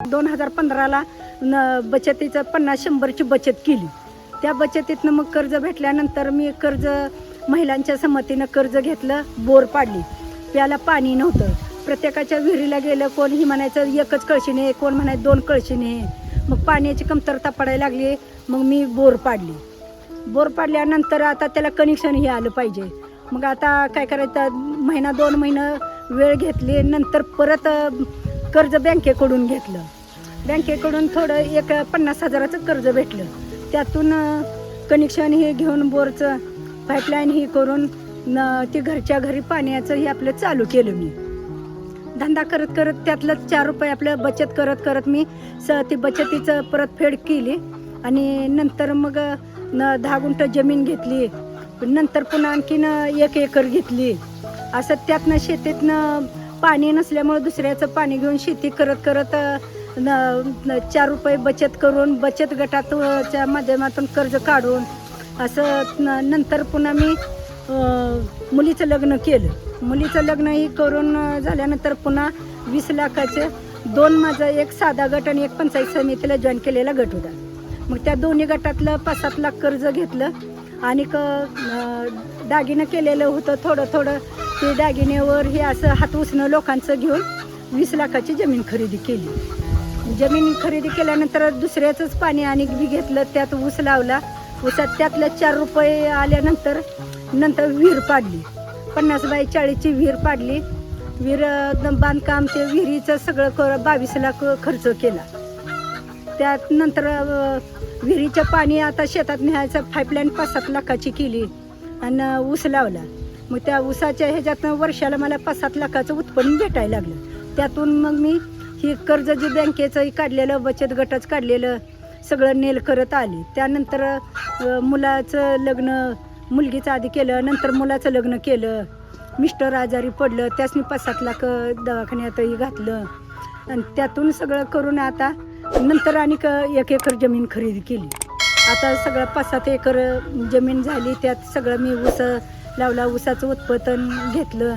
दोन हजार पंधराला न बचतीचं पन्नास शंभरची बचत केली. त्या बचतीतनं मग कर्ज भेटल्यानंतर मी कर्ज महिलांच्या संमतीनं कर्ज घेतलं बोर पाडली. प्याला पाणी नव्हतं. प्रत्येकाच्या विहिरीला गेलं कोण ही म्हणायचं एकच कळशीने कोण म्हणायचं दोन कळशीने. मग पाण्याची कमतरता पडायला लागली मग मी बोर पाडली. बोर पाडल्यानंतर आता त्याला कनेक्शन हे आलं पाहिजे. मग आता काय करायचं महिना दोन महिना वेळ घेतली नंतर परत कर्ज बँकेकडून घेतलं. बँकेकडून थोडं एक पन्नास हजाराचं कर्ज भेटलं. त्यातून कनेक्शन हे घेऊन बोरचं पाईपलाईन ही करून न ते घरच्या घरी पाण्याचं हे आपलं चालू केलं मी. धंदा करत करत त्यातलं चार रुपये आपलं बचत करत करत मी स ती बचतीचं परतफेड केली. आणि नंतर मग न दहा गुंठ जमीन घेतली. नंतर पुन्हा आणखीन एक एकर घेतली. असं त्यातनं शेतीतनं पाणी नसल्यामुळे दुसऱ्याचं पाणी घेऊन शेती करत करत न न- चार रुपये बचत करून बचत गटाच्या माध्यमातून कर्ज काढून असं न- नंतर पुन्हा मी मुलीचं लग्न केलं. मुलीचं लग्नही करून झाल्यानंतर पुन्हा वीस लाखाचे दोन माझा एक साधा गट आणि एक पंचायत समितीला जॉईन केलेला गट होता. मग त्या दोन्ही गटातलं पाच सात लाख कर्ज घेतलं. आणि क दागिनं केलेलं होतं थोडं थोडं. ते दागिन्यावर हे असं हात उसणं लोकांचं घेऊन वीस लाखाची जमीन खरेदी केली. जमीन खरेदी केल्यानंतर दुसऱ्याचंच पाणी आणि बी घेतलं त्यात ऊस लावला. ऊसात त्यातलं चार रुपये आल्यानंतर नंतर विहीर पाडली. पन्नास बाय चाळीसची विहीर पाडली. विहीर बांधकाम ते विहिरीचं सगळं कर बावीस लाख खर्च केला. त्यात नंतर विहिरीचं पाणी आता शेतात न्यायचं पाईपलाईन पाच सात लाखाची केली आणि ऊस लावला. मग त्या ऊसाच्या ह्याच्यातनं वर्षाला मला पाच सात लाखाचं उत्पन्न भेटायला लागलं. त्यातून मग मी ही कर्ज जे बँकेचंही काढलेलं बचत गटाचं काढलेलं सगळं नेल करत आले. त्यानंतर मुलाचं लग्न मुलगीचं आधी केलं नंतर मुलाचं लग्न केलं. मिस्टर आजारी पडलं त्यासनी पाच सात लाख दवाखान्यातही घातलं. आणि त्यातून सगळं करून आता नंतर आणि एक एकर जमीन खरेदी केली. आता सगळं पाच सात एकर जमीन झाली त्यात सगळं मी ऊस लावला ऊसाचं उत्पादन घेतलं.